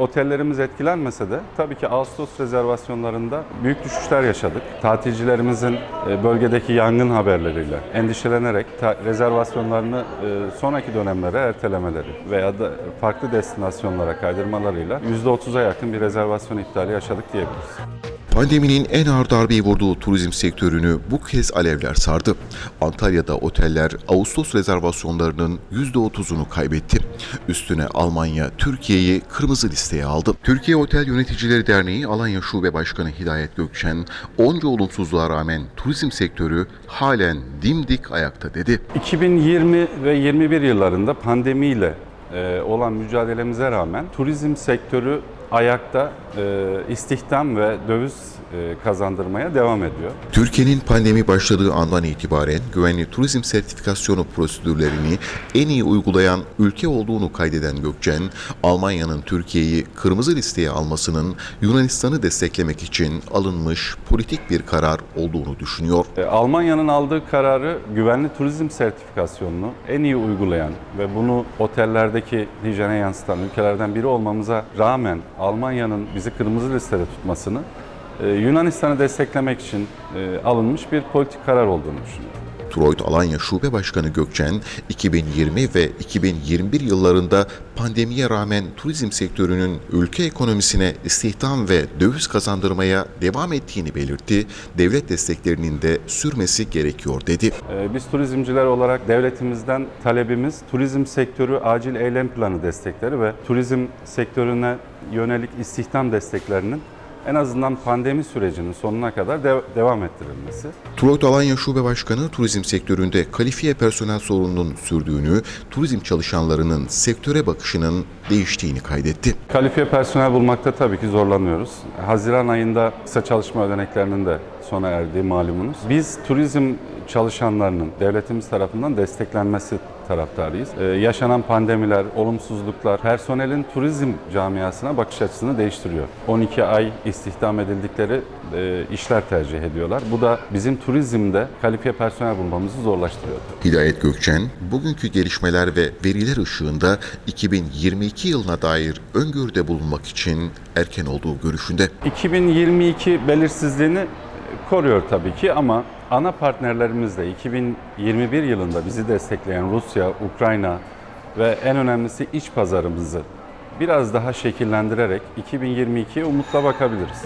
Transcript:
otellerimiz etkilenmese de tabii ki Ağustos rezervasyonlarında büyük düşüşler yaşadık. Tatilcilerimizin e, bölgedeki yangın haberleriyle endişelenerek rezervasyonlarını e, sonraki dönemlere ertelemeleri veya da farklı destinasyonlara kaydırmalarıyla %30'a yakın bir rezervasyon iptali yaşadık diyebiliriz. Pandeminin en ağır darbeyi vurduğu turizm sektörünü bu kez alevler sardı. Antalya'da oteller Ağustos rezervasyonlarının %30'unu kaybetti. Üstüne Almanya Türkiye'yi kırmızı listeye aldı. Türkiye Otel Yöneticileri Derneği Alanya Şube Başkanı Hidayet Gökçen, onca olumsuzluğa rağmen turizm sektörü halen dimdik ayakta dedi. 2020 ve 21 yıllarında pandemiyle e, olan mücadelemize rağmen turizm sektörü ayakta e, istihdam ve döviz kazandırmaya devam ediyor. Türkiye'nin pandemi başladığı andan itibaren güvenli turizm sertifikasyonu prosedürlerini en iyi uygulayan ülke olduğunu kaydeden Gökçen, Almanya'nın Türkiye'yi kırmızı listeye almasının Yunanistan'ı desteklemek için alınmış politik bir karar olduğunu düşünüyor. E, Almanya'nın aldığı kararı güvenli turizm sertifikasyonunu en iyi uygulayan ve bunu otellerdeki hijyene yansıtan ülkelerden biri olmamıza rağmen Almanya'nın bizi kırmızı listede tutmasını e, Yunanistan'ı desteklemek için e, alınmış bir politik karar olduğunu düşünüyorum. Troyt Alanya Şube Başkanı Gökçen, 2020 ve 2021 yıllarında pandemiye rağmen turizm sektörünün ülke ekonomisine istihdam ve döviz kazandırmaya devam ettiğini belirtti. Devlet desteklerinin de sürmesi gerekiyor dedi. Ee, Biz turizmciler olarak devletimizden talebimiz turizm sektörü acil eylem planı destekleri ve turizm sektörüne yönelik istihdam desteklerinin en azından pandemi sürecinin sonuna kadar de- devam ettirilmesi. Troyt Alanya Şube Başkanı turizm sektöründe kalifiye personel sorununun sürdüğünü, turizm çalışanlarının sektöre bakışının değiştiğini kaydetti. Kalifiye personel bulmakta tabii ki zorlanıyoruz. Haziran ayında kısa çalışma ödeneklerinin de sona erdiği malumunuz. Biz turizm çalışanlarının devletimiz tarafından desteklenmesi taraftarıyız. Ee, yaşanan pandemiler, olumsuzluklar personelin turizm camiasına bakış açısını değiştiriyor. 12 ay istihdam edildikleri e, işler tercih ediyorlar. Bu da bizim turizmde kalifiye personel bulmamızı zorlaştırıyor. Hidayet Gökçen, bugünkü gelişmeler ve veriler ışığında 2022 yılına dair öngörüde bulunmak için erken olduğu görüşünde. 2022 belirsizliğini koruyor tabii ki ama ana partnerlerimiz de 2021 yılında bizi destekleyen Rusya, Ukrayna ve en önemlisi iç pazarımızı biraz daha şekillendirerek 2022'ye umutla bakabiliriz.